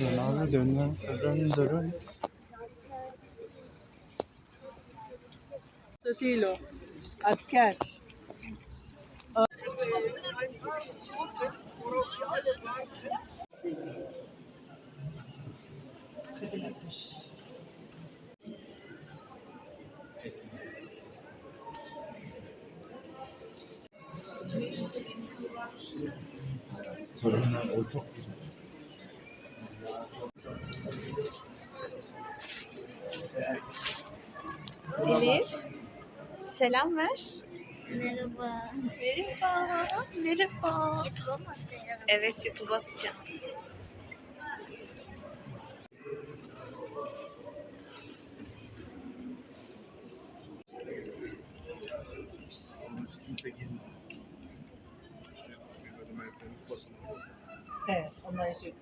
Dönen dönen dön dön. değil o. Asker. Kadın atmış. O çok güzel. Elif. Selam ver. Merhaba. Merhaba. Merhaba. YouTube'a mı atacağım? Evet YouTube'a atacağım. Kimse girmiyor. He, onlar şey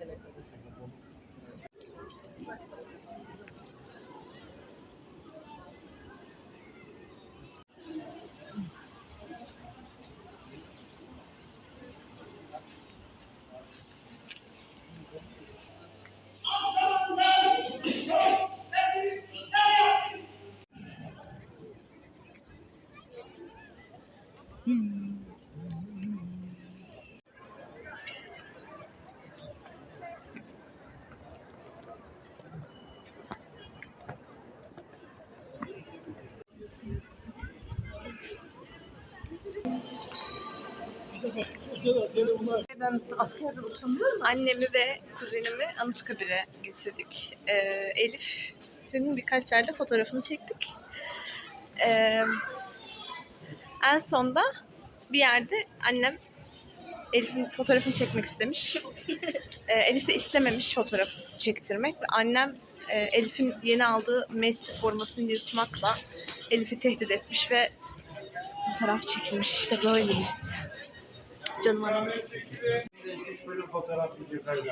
Ben askerden utanıyorum. Annemi ve kuzenimi Anıtkabir'e getirdik. Ee, Elif'in birkaç yerde fotoğrafını çektik. Ee, en sonda bir yerde annem Elif'in fotoğrafını çekmek istemiş. Ee, Elif de istememiş fotoğraf çektirmek. Ve annem e, Elif'in yeni aldığı Messi formasını yırtmakla Elif'i tehdit etmiş ve fotoğraf çekilmiş. İşte böyleyiz. Canım anam. Şöyle fotoğraf video kaydı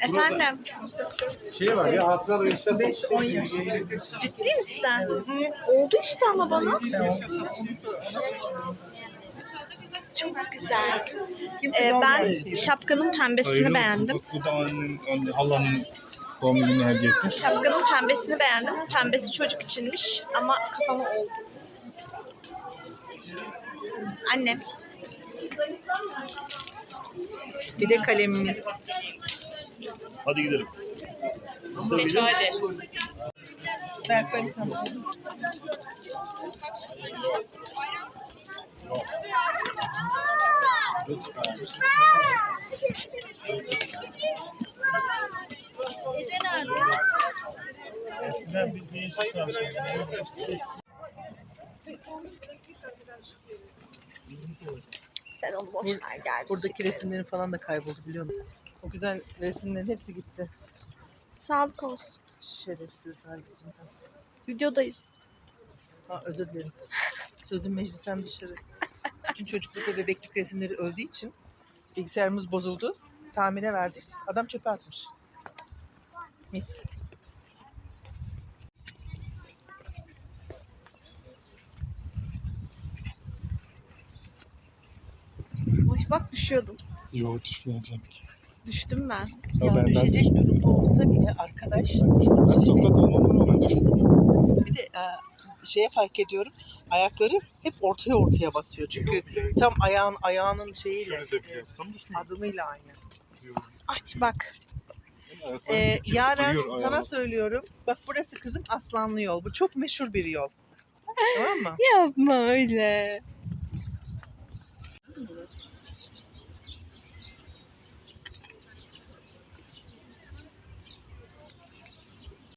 Efendim, Şey var ya hatıralı yaşasın. 5-10 yaş. ciddi misin sen? Oldu işte ama bana. Çok güzel. Ee, ben şey. şapkanın pembesini beğendim. Bu da annenin, anne, Allah'ın doğum günü hediyesi. Şapkanın pembesini beğendim. Pembesi çocuk içinmiş ama kafama oldu. Annem. Bir de kalemimiz. Hadi gidelim. Seç hadi. Berkay tamam. Ece nerede? Sen onu boş ver gel. Buradaki resimlerin falan da kayboldu biliyor musun? O güzel resimlerin hepsi gitti. Sağlık olsun. Şerefsizler bizimden. Videodayız. Ha özür dilerim. Sözüm meclisten dışarı. Bütün çocukluk ve bebeklik resimleri öldüğü için bilgisayarımız bozuldu. Tamire verdik. Adam çöpe atmış. Mis. Boş bak düşüyordum. Yo düşmeyeceğim. Düştüm ben. Ya Ya ben- ben- düşecek durumda olsa bile arkadaş Ben sokakta olmama rağmen düştüm. şeye fark ediyorum. Ayakları hep ortaya ortaya basıyor. Çünkü tam ayağın ayağının şeyiyle, de bir e, adımıyla aynı. Aç bak. Ee, Yaren sana söylüyorum. Bak burası kızım Aslanlı yol. Bu çok meşhur bir yol. tamam mı? Yapma öyle.